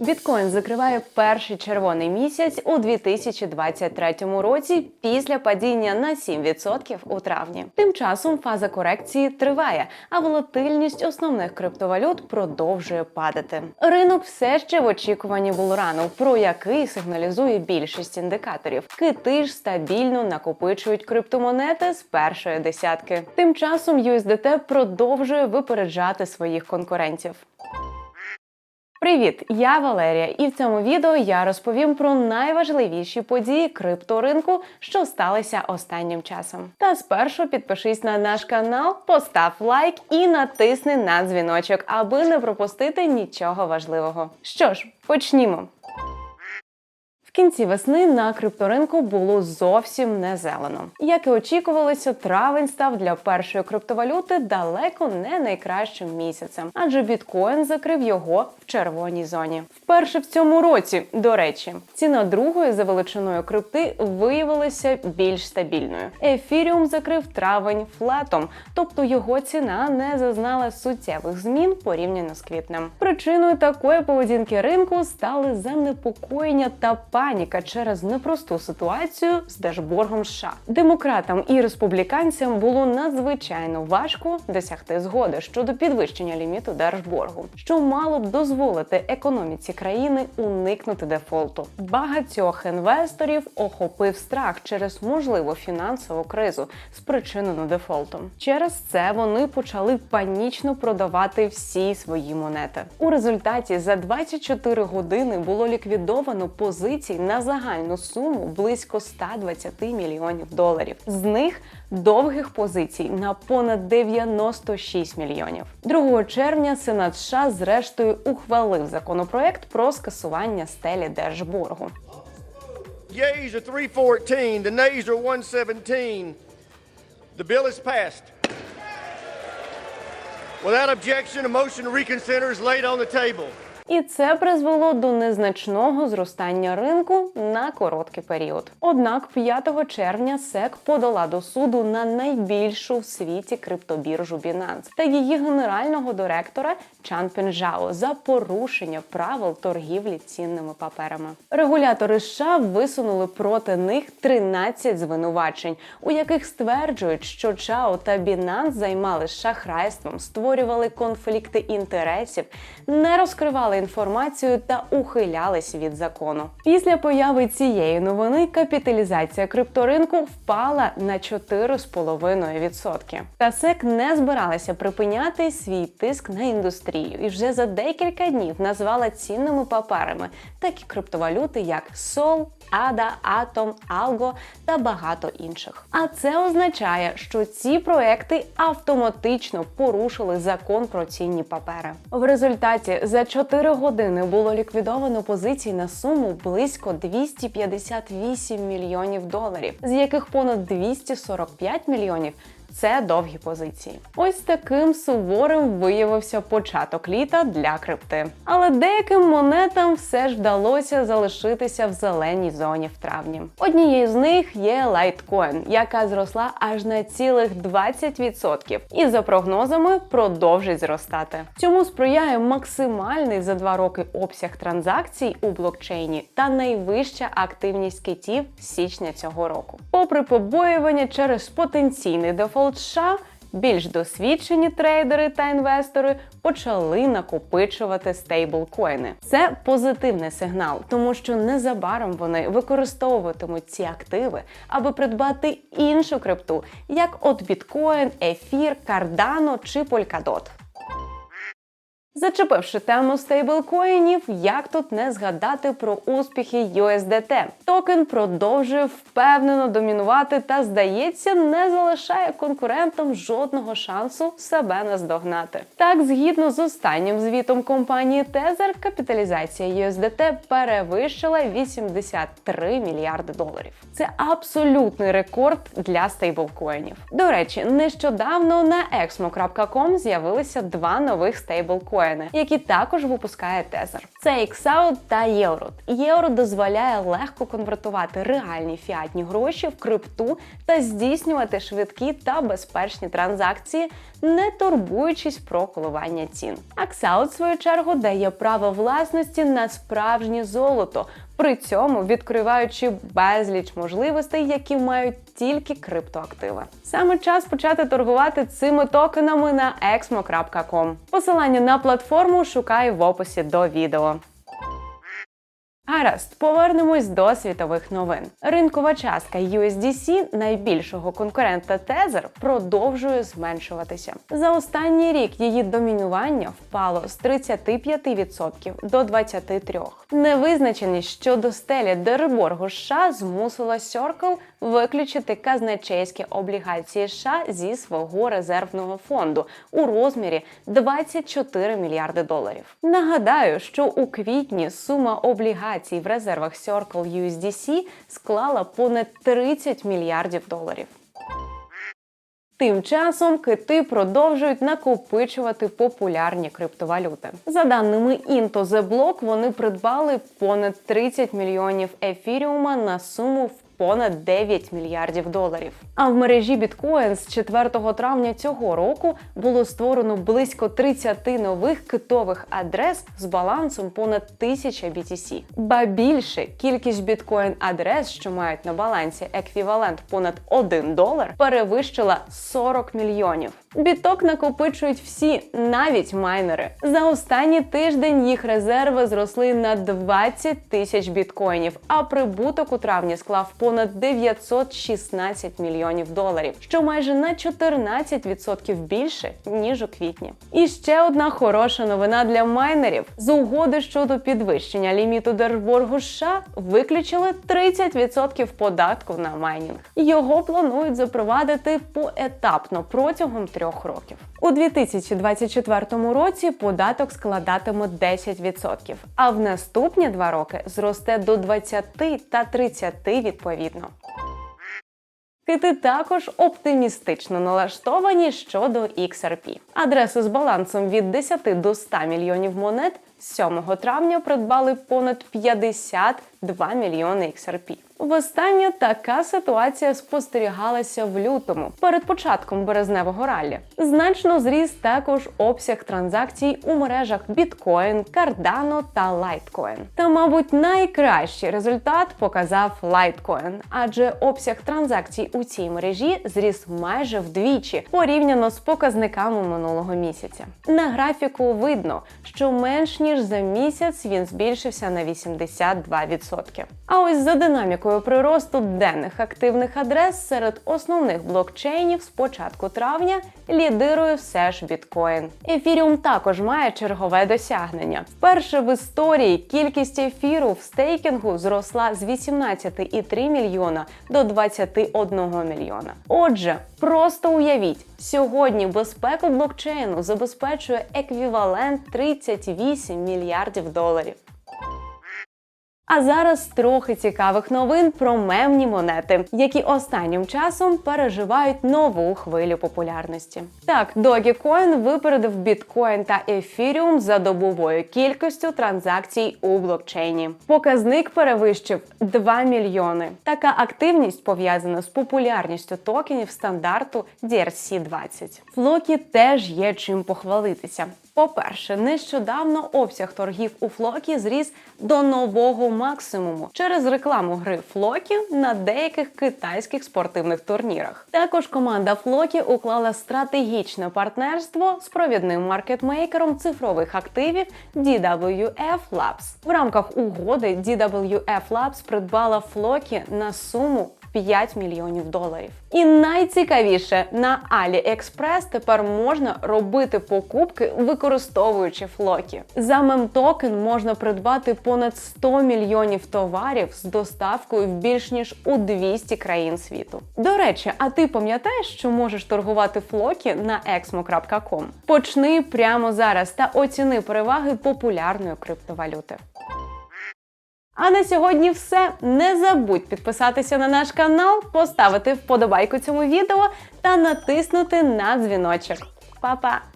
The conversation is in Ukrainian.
Біткоін закриває перший червоний місяць у 2023 році після падіння на 7% у травні. Тим часом фаза корекції триває, а волатильність основних криптовалют продовжує падати. Ринок все ще в очікуванні булрану, про який сигналізує більшість індикаторів. Кити ж стабільно накопичують криптомонети з першої десятки. Тим часом USDT продовжує випереджати своїх конкурентів. Привіт, я Валерія, і в цьому відео я розповім про найважливіші події крипторинку, що сталися останнім часом. Та спершу підпишись на наш канал, постав лайк і натисни на дзвіночок, аби не пропустити нічого важливого. Що ж, почнімо. В кінці весни на крипторинку було зовсім не зелено. Як і очікувалося, травень став для першої криптовалюти далеко не найкращим місяцем, адже біткоін закрив його в червоній зоні. Вперше в цьому році, до речі, ціна другої за величиною крипти виявилася більш стабільною. Ефіріум закрив травень флетом, тобто його ціна не зазнала суттєвих змін порівняно з квітнем. Причиною такої поведінки ринку стали занепокоєння та паніка через непросту ситуацію з Держборгом США. Демократам і республіканцям було надзвичайно важко досягти згоди щодо підвищення ліміту держборгу, що мало б дозволити економіці країни уникнути дефолту. Багатьох інвесторів охопив страх через можливу фінансову кризу, спричинену дефолтом. Через це вони почали панічно продавати всі свої монети. У результаті за 24 години було ліквідовано позицій на загальну суму близько 120 мільйонів доларів. З них довгих позицій на понад 96 мільйонів. 2 червня Сенат США зрештою ухвалив законопроект про скасування стелі держборгу. Yeas are 314, the nays are 117. The bill is passed. Without objection, a motion to reconsider is laid on the table. І це призвело до незначного зростання ринку на короткий період. Однак 5 червня SEC подала до суду на найбільшу в світі криптобіржу Binance та її генерального директора Чан Пенжао за порушення правил торгівлі цінними паперами. Регулятори США висунули проти них 13 звинувачень, у яких стверджують, що Чао та Binance займалися шахрайством, створювали конфлікти інтересів, не розкривали інформацію та ухилялись від закону. Після появи цієї новини капіталізація крипторинку впала на 4,5%. Та SEC не збиралася припиняти свій тиск на індустрію і вже за декілька днів назвала цінними паперами такі криптовалюти, як Sol, ADA, Atom, Algo та багато інших. А це означає, що ці проекти автоматично порушили закон про цінні папери. В результаті за 4 години було ліквідовано позицій на суму близько 258 мільйонів доларів, з яких понад 245 мільйонів це довгі позиції. Ось таким суворим виявився початок літа для крипти. Але деяким монетам все ж вдалося залишитися в зеленій зоні в травні. Однією з них є Litecoin, яка зросла аж на цілих 20% і за прогнозами продовжить зростати. Цьому сприяє максимальний за два роки обсяг транзакцій у блокчейні та найвища активність китів січня цього року. Попри побоювання через потенційний дефолт США, більш досвідчені трейдери та інвестори почали накопичувати стейблкоїни. Це позитивний сигнал, тому що незабаром вони використовуватимуть ці активи, аби придбати іншу крипту, як от біткоін, ефір, кардано чи Polkadot. Зачепивши тему стейблкоїнів, як тут не згадати про успіхи USDT. Токен продовжує впевнено домінувати та, здається, не залишає конкурентам жодного шансу себе наздогнати. Так, згідно з останнім звітом компанії Tether, капіталізація USDT перевищила 83 мільярди доларів. Це абсолютний рекорд для стейблкоїнів. До речі, нещодавно на exmo.com з'явилися два нових стейблкоїни біткоїни, які також випускає Тезер. Це XAUD та Єврот. Євро дозволяє легко конвертувати реальні фіатні гроші в крипту та здійснювати швидкі та безпечні транзакції, не турбуючись про коливання цін. Аксаут, в свою чергу, дає право власності на справжнє золото. При цьому відкриваючи безліч можливостей, які мають тільки криптоактиви. Саме час почати торгувати цими токенами на exmo.com. Посилання на платформу шукай в описі до відео. Гаразд, повернемось до світових новин. Ринкова частка USDC, найбільшого конкурента Tether, продовжує зменшуватися. За останній рік її домінування впало з 35% до 23%. Невизначеність щодо стелі дереборгу США змусила Circle виключити казначейські облігації США зі свого резервного фонду у розмірі 24 мільярди доларів. Нагадаю, що у квітні сума облігацій в резервах Circle USDC склала понад 30 мільярдів доларів. Тим часом кити продовжують накопичувати популярні криптовалюти. За даними Into The Block, вони придбали понад 30 мільйонів ефіріума на суму в понад 9 мільярдів доларів. А в мережі біткоін з 4 травня цього року було створено близько 30 нових китових адрес з балансом понад 1000 BTC. Ба більше кількість біткоін адрес, що мають на балансі еквівалент понад 1 долар, перевищила 40 мільйонів. Біток накопичують всі, навіть майнери. За останній тиждень їх резерви зросли на 20 тисяч біткоїнів, а прибуток у травні склав понад 916 мільйонів доларів, що майже на 14% більше ніж у квітні. І ще одна хороша новина для майнерів: з угоди щодо підвищення ліміту держборгу США виключили 30% податку на майнінг. Його планують запровадити поетапно протягом трьох років. У 2024 році податок складатиме 10%, а в наступні два роки зросте до 20 та 30 відповідно. Кити також оптимістично налаштовані щодо XRP. Адреси з балансом від 10 до 100 мільйонів монет 7 травня придбали понад 52 мільйони XRP. Востаннє така ситуація спостерігалася в лютому перед початком березневого раллі. Значно зріс також обсяг транзакцій у мережах Bitcoin, Cardano та Litecoin. Та, мабуть, найкращий результат показав Litecoin, адже обсяг транзакцій у цій мережі зріс майже вдвічі порівняно з показниками минулого місяця. На графіку видно, що менш ніж за місяць він збільшився на 82%. А ось за динамікою приросту денних активних адрес серед основних блокчейнів з початку травня лідирує все ж біткоін. Ефіріум також має чергове досягнення. Вперше в історії кількість ефіру в стейкінгу зросла з 18,3 мільйона до 21 мільйона. Отже, просто уявіть, сьогодні безпеку блокчейну забезпечує еквівалент 38 мільярдів доларів. А зараз трохи цікавих новин про мемні монети, які останнім часом переживають нову хвилю популярності. Так, Dogecoin випередив біткоін та ефіріум за добовою кількістю транзакцій у блокчейні. Показник перевищив 2 мільйони. Така активність пов'язана з популярністю токенів стандарту DRC-20. Флокі теж є чим похвалитися. По-перше, нещодавно обсяг торгів у Флокі зріс до нового максимуму через рекламу гри Флокі на деяких китайських спортивних турнірах. Також команда Флокі уклала стратегічне партнерство з провідним маркетмейкером цифрових активів DWF Labs. В рамках угоди DWF Labs придбала Флокі на суму 5 мільйонів доларів. І найцікавіше на AliExpress тепер можна робити покупки, використовуючи флокі. За мемтокен можна придбати понад 100 мільйонів товарів з доставкою в більш ніж у 200 країн світу. До речі, а ти пам'ятаєш, що можеш торгувати флокі на exmo.com? Почни прямо зараз та оціни переваги популярної криптовалюти. А на сьогодні все. Не забудь підписатися на наш канал, поставити вподобайку цьому відео та натиснути на дзвіночок. Па-па!